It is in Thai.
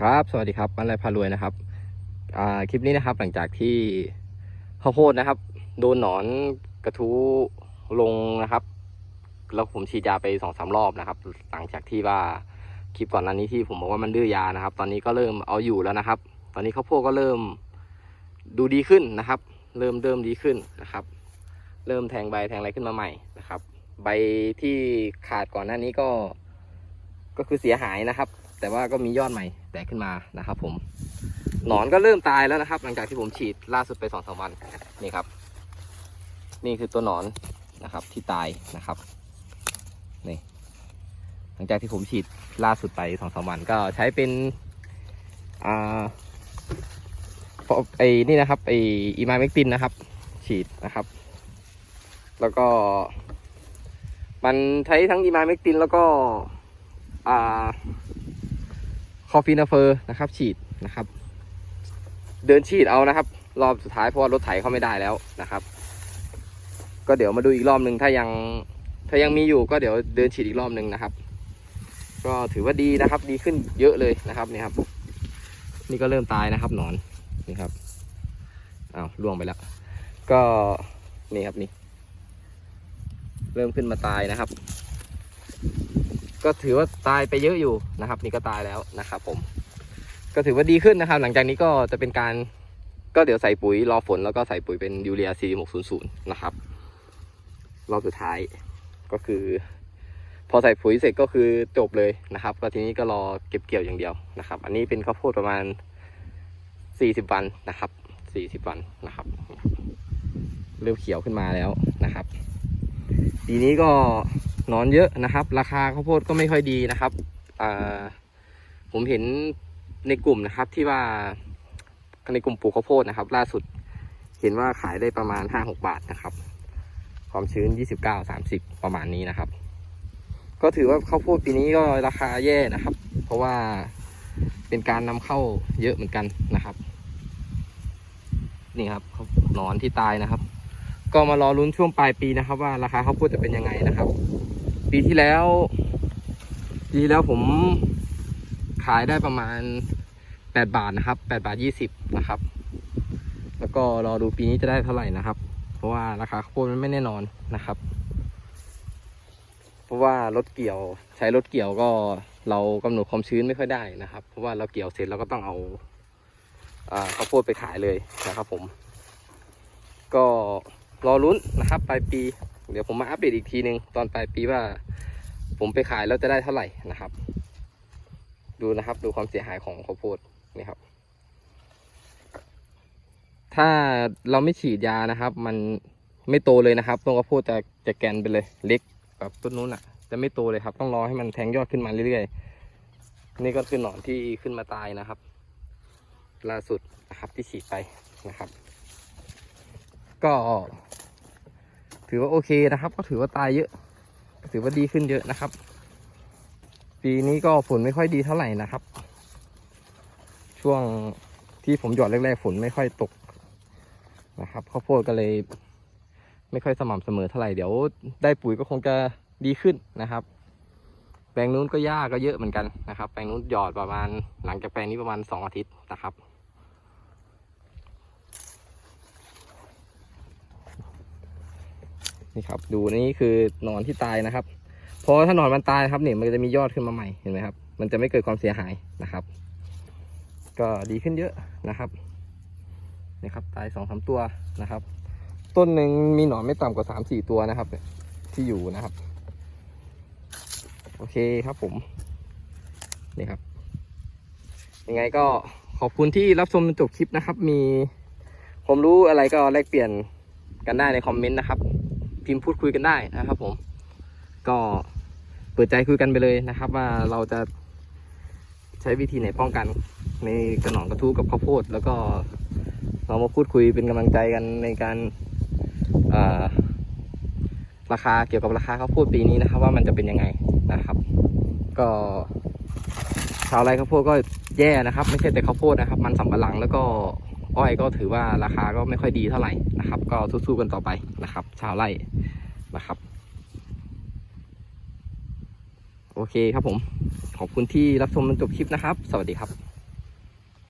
ครับ สวัสดีครับบ้านไรพารวยนะครับคลิปนี้นะครับหลังจากที่ข้าวโพดนะครับ โดนหนอนกระทู้ลงนะครับ แล้วผมฉีดยาไปสองสามรอบนะครับ หลังจากที่ว่าคลิปก่อนหน้านี้ที่ผมบอกว่ามันดื้อยานะครับ ตอนนี้ก็เริ่มเอาอยู่แล้วนะครับ ตอนนี้ข้าวโพดก็เริ่มดูดีขึ้นนะครับ เริ่มเริ่มดีขึ้นนะครับ เริ่มแทงใบแทงอะไรขึ้นมาใหม่นะครับ ใบที่ขาดก่อนหน้านี้ก็ ก็คือเสียหายนะครับ แต่ว่าก็มียอดใหม่ แตกขึ้นมานะครับ ผมหนอนก็เริ่มตายแล้วนะครับ หลังจากที่ผมฉีดล่าสุดไปสองสามวันนี่ครับ นี่คือตัวหนอนนะครับ ที่ตายนะครับนี่หลังจากที่ผมฉีดล่าสุดไปสองสามวันก็ใช้เป็นอ่าไอ้นี่นะครับไอ้อีมาเมกตินนะครับ ฉีดนะครับ แล้วก็ มันใช้ทั้งอีมาเมกตินแล้วก็อ่า อฟีนาเฟอร์นะครับ ฉีดนะครับ เดินฉีดเอานะครับ รอบสุดท้ายเพราะว่ารถไถเข้าไม่ได้แล้วนะครับ ก็เดี๋ยวมาดูอีกรอบหนึ่งถ้ายังถ้ายังมีอยู่ก็เดี๋ยวเดินฉีดอีกรอบหนึ่งนะครับ ก็ถือว่าดีนะครับ ดีขึ้นเยอะเลยนะครับนี่ครับ นี่ก็เริ่มตายนะครับหนอนนี่ครับอ้าวล่วงไปแล้ว ก็นี่ครับนี่ เริ่มขึ้นมาตายนะครับ ก็ถือว่าตายไปเยอะอยู่นะครับ นี่ก็ตายแล้วนะครับ ผม ก็ถือว่าดีขึ้นนะครับ หลังจากนี้ก็จะเป็นการก็เดี๋ยวใส่ปุ๋ยรอฝนแล้วก็ใส่ปุ๋ยเป็นยูเรียซีหกศูนย์ศูนย์นะครับ รอบสุดท้ายก็คือ พอใส่ปุ๋ยเสร็จก็คือจบเลยนะครับก็ทีนี้ก็รอเก็บเกี่ยวอย่างเดียวนะครับ อันนี้เป็นข้าวโพดประมาณสี่สิบวันนะครับสี่สิบวันนะครับเริ่มเขียวขึ้นมาแล้วนะครับปีนี้ก็ หนอนเยอะนะครับ ราคาข้าวโพดก็ไม่ค่อยดีนะครับผมเห็นในกลุ่มนะครับที่ว่าในกลุ่มปลูกข้าวโพดนะครับ ล่าสุดเห็นว่าขายได้ประมาณห้าหกบาทนะครับ ความชื้นยี่สิบเก้าสามสิบประมาณนี้นะครับ ก็ถือว่าข้าวโพดปีนี้ก็ราคาแย่นะครับ เพราะว่าเป็นการนำเข้าเยอะเหมือนกันนะครับ นี่ครับหนอนที่ตายนะครับ ก็มารอลุ้นช่วงปลายปีนะครับ ว่าราคาข้าวโพดจะเป็นยังไงนะครับ ปีที่แล้ว ปีที่แล้วผมขายได้ประมาณแปดบาทนะครับแปดบาทยี่สิบนะครับ แล้วก็รอดูปีนี้จะได้เท่าไหร่นะครับ เพราะว่าราคาข้าวโพดมันไม่แน่นอนนะครับ เพราะว่ารถเกี่ยวใช้รถเกี่ยวก็เรากำหนดความชื้นไม่ค่อยได้นะครับ เพราะว่าเราเกี่ยวเสร็จเราก็ต้องเอาอ่าข้าวโพดไปขายเลยนะครับผม ก็รอลุ้นนะครับปลายปี เดี๋ยวผมมาอัปเดตอีกทีหนึ่งตอนปลายปีว่า ผมไปขายแล้วจะได้เท่าไหร่นะครับ ดูนะครับ ดูความเสียหายของข้าวโพดนี่ครับ ถ้าเราไม่ฉีดยานะครับ มันไม่โตเลยนะครับต้นข้าวโพดจะจะแกนไปเลย เล็กแบบต้นนู้นอะ จะไม่โตเลยครับ ต้องรอให้มันแทงยอดขึ้นมาเรื่อยๆนี่ก็คือหนอนที่ขึ้นมาตายนะครับล่าสุดนะครับที่ฉีดไปนะครับ ก็ ถือว่าโอเคนะครับ ก็ถือว่าตายเยอะ ถือว่าดีขึ้นเยอะนะครับ ปีนี้ก็ฝนไม่ค่อยดีเท่าไหร่นะครับ ช่วงที่ผมหยอดแรกๆฝนไม่ค่อยตกนะครับข้าวโพดก็เลย ไม่ค่อยสม่ำเสมอเท่าไหร่เดี๋ยว ได้ปุ๋ยก็คงจะดีขึ้นนะครับ แปลงนู้นก็หญ้าก็เยอะเหมือนกันนะครับ แปลงนู้นหยอดประมาณหลังจากแปลงนี้ประมาณสองอาทิตย์นะครับ นี่ครับ ดูนี่คือหนอนที่ตายนะครับเพราะถ้าหนอนมันตายครับเนี่ยมันจะมียอดขึ้นมาใหม่เห็นไหมครับ มันจะไม่เกิดความเสียหายนะครับ ก็ดีขึ้นเยอะนะครับนี่ครับ ตายสองสามตัวนะครับ ต้นหนึ่งมีหนอนไม่ต่ำกว่าสามสี่ตัวนะครับ ที่อยู่นะครับ โอเคครับผมนี่ครับยังไงก็ขอบคุณที่รับชมจนจบคลิปนะครับ มีผมรู้อะไรก็แลกเปลี่ยนกันได้ในคอมเมนต์นะครับ พิมพ์พูดคุยกันได้นะครับ ผม ก็เปิดใจคุยกันไปเลยนะครับ ว่าเราจะใช้วิธีไหนป้องกัน ในกระหน่องกระทู้กับข้าวโพด แล้วก็เรามาพูดคุยเป็นกำลังใจกันในการราคาเกี่ยวกับราคาข้าวโพดปีนี้นะครับ ว่ามันจะเป็นยังไงนะครับ ก็ชาวไร่ข้าวโพดก็แย่นะครับ ไม่ใช่แต่ข้าวโพดนะครับ มันสำปะหลังแล้วก็ อ้อยก็ถือว่าราคาก็ไม่ค่อยดีเท่าไหร่นะครับ ก็สู้ๆกันต่อไปนะครับ ชาวไร่นะครับ โอเคครับผม ขอบคุณที่รับชมจนจบคลิปนะครับ สวัสดีครับ